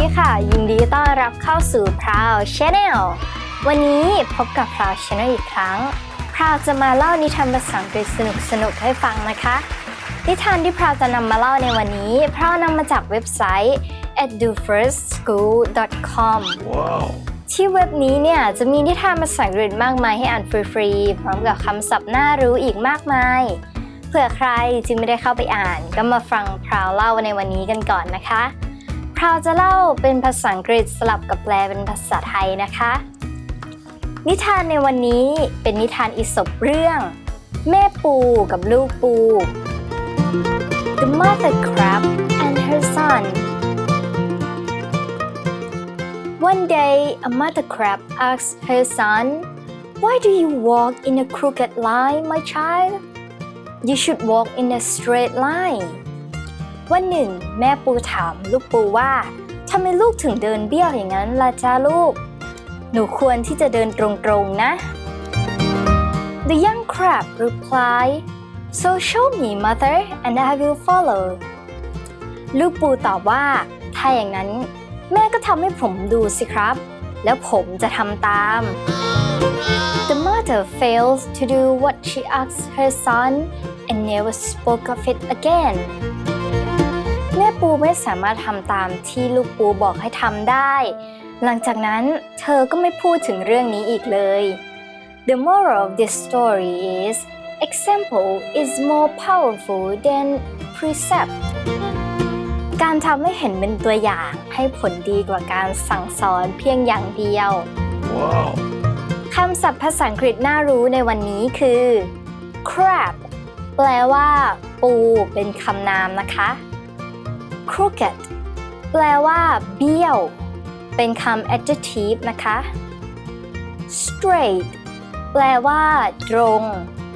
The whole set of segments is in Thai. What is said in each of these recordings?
ดีค่ะ ยินดีต้อนรับเข้าสู่ Proud Channel วันนี้พบกับ Proud Channel อีกครั้ง Proud จะมาเล่านิทานภาษาอังกฤษสนุกๆให้ฟังนะคะ นิทานที่ Proud จะนำมาเล่าในวันนี้ Proud นำมาจากเว็บไซต์ edufirstschool.com ที่เว็บนี้เนี่ยจะมีนิทานภาษาอังกฤษมากมายให้อ่านฟรีๆ พร้อมกับคำศัพท์น่ารู้อีกมากมาย เผื่อใครที่ไม่ได้เข้าไปอ่าน ก็มาฟังพราวเล่าในวันนี้กันก่อนนะคะ พราวจะเล่าเป็นภาษาอังกฤษสลับกับแปลเป็นภาษาไทยนะคะ นิทานในวันนี้เป็นนิทานอิศบเรื่อง แม่ปูกับลูกปู The Mother Crab and Her Son One day, a mother crab asked her son, Why do you walk in a crooked line, my child? You should walk in a straight line. วันหนึ่ง แม่ปูถามลูกปูว่าทำไมลูกถึงเดินเบี้ยวอย่างนั้นล่ะจ้าลูก หนูควรที่จะเดินตรงๆนะ The young crab replied, So show me, mother, and I will follow. ลูกปูตอบว่า ถ้าอย่างนั้น แม่ก็ทำให้ผมดูสิครับ แล้วผมจะทำตาม The mother failed to do what she asked her son and never spoke of it again ไม่สามารถทำตามที่ลูกปูบอกให้ทำได้ หลังจากนั้นเธอก็ไม่พูดถึงเรื่องนี้อีกเลย The moral of this story is example is more powerful than precept การทำให้เห็นเป็นตัวอย่างให้ผลดีกว่าการสั่งสอนเพียงอย่างเดียว Wow. คำศัพท์ภาษาอังกฤษน่ารู้ในวันนี้คือ crab แปลว่า ปูเป็นคำนามนะคะ crooked แปลว่าเบี้ยว เป็นคำ adjective นะคะ straight แปลว่าตรง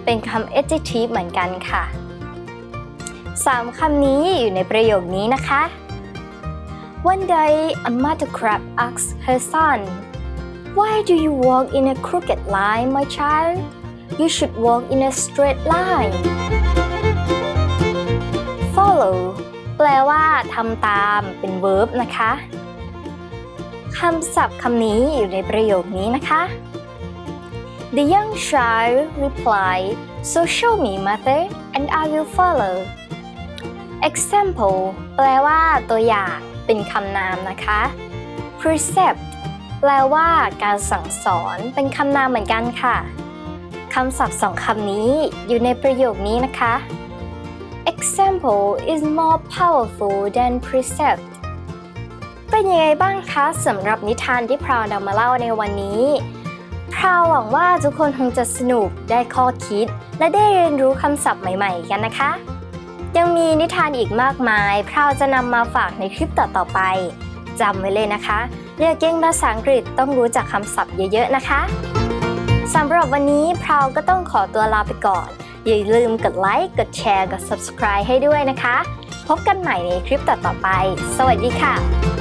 เป็นคำ adjective เหมือนกันค่ะสามคำนี้อยู่ในประโยคนี้นะคะ One day a mother crab asked her son Why do you walk in a crooked line, my child? You should walk in a straight line. Follow แปลว่าทำตามเป็น verb นะคะคำศัพท์คำนี้อยู่ในประโยคนี้นะคะ The young child replied, So show me, mother, and I will follow. Example แปลว่าตัวอย่างเป็นคำนามนะคะ Precept แปลว่าการสั่งสอนเป็นคำนามเหมือนกันค่ะ คำศัพท์สองคำนี้อยู่ในประโยคนี้นะคะ Example is more powerful than precept เป็นยังไงบ้างคะสำหรับนิทานที่พราวนำมาเล่าในวันนี้ พราวหวังว่าทุกคนคงจะสนุกได้ข้อคิด และได้เรียนรู้คำศัพท์ใหม่ๆ กันนะคะ ยังมีนิทานอีกมากมาย พราวจะนำมาฝากในคลิปต่อๆไปจำไว้เลยนะคะ เรียกเก่งภาษาอังกฤษต้องรู้จักคำศัพท์เยอะๆนะคะสำหรับวันนี้พราวก็ต้องขอตัวลาไปก่อน อย่าลืมกดไลค์ กดแชร์ กด subscribe ให้ด้วยนะคะ พบกันใหม่ในคลิปต่อๆไป สวัสดีค่ะ